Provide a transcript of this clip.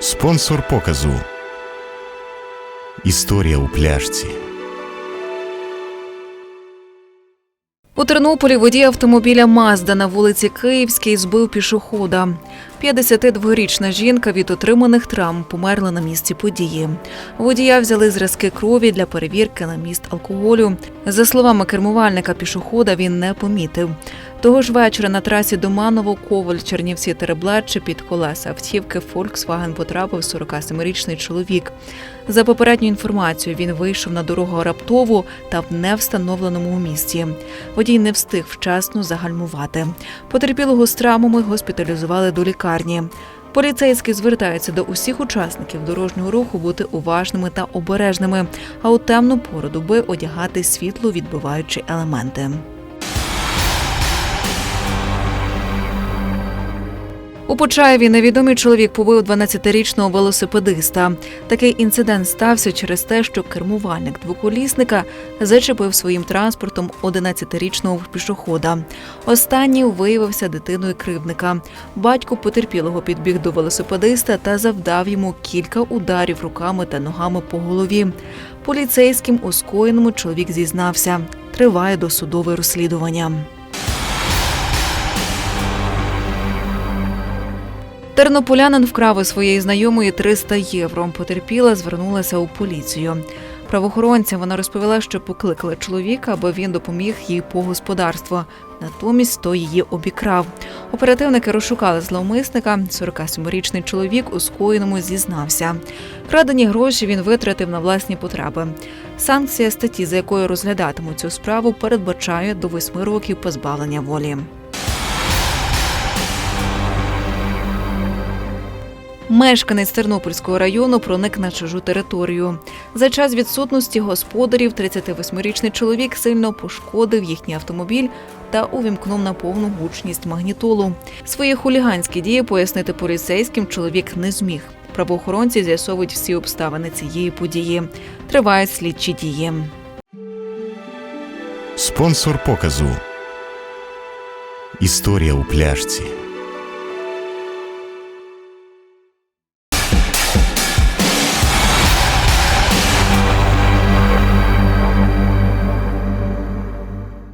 Спонсор показу. Історія у пляшці. У Тернополі водій автомобіля Мазда на вулиці Київській збив пішохода. 52-річна жінка від отриманих травм померла на місці події. Водія взяли зразки крові для перевірки на міст алкоголю. За словами кермувальника пішохода, він не помітив. Того ж вечора на трасі Доманово Коваль Чернівці Тереблече під колеса автівки Volkswagen потрапив 47-річний чоловік. За попередньою інформацією, він вийшов на дорогу раптово та в невстановленому місці. Водій не встиг вчасно загальмувати. Потерпілого з травмами госпіталізували до лікарні. Поліцейські звертаються до усіх учасників дорожнього руху бути уважними та обережними, а у темну пору доби одягати світло відбиваючі елементи. У Почаєві невідомий чоловік побив 12-річного велосипедиста. Такий інцидент стався через те, що кермувальник двоколісника зачепив своїм транспортом 11-річного пішохода. Останній виявився дитиною кривдника. Батько потерпілого підбіг до велосипедиста та завдав йому кілька ударів руками та ногами по голові. Поліцейським у скоєному чоловік зізнався. Триває досудове розслідування. Тернополянин вкрав у своєї знайомої 300 євро. Потерпіла, звернулася у поліцію. Правоохоронцям вона розповіла, що покликали чоловіка, аби він допоміг їй по господарству. Натомість той її обікрав. Оперативники розшукали зловмисника. 47-річний чоловік у скоєному зізнався. Крадені гроші він витратив на власні потреби. Санкція статті, за якою розглядатимуть цю справу, передбачає до 8 років позбавлення волі. Мешканець Тернопільського району проник на чужу територію. За час відсутності господарів 38-річний чоловік сильно пошкодив їхній автомобіль та увімкнув на повну гучність магнітолу. Свої хуліганські дії пояснити поліцейським чоловік не зміг. Правоохоронці з'ясовують всі обставини цієї події. Тривають слідчі дії. Спонсор показу. Історія у пляшці.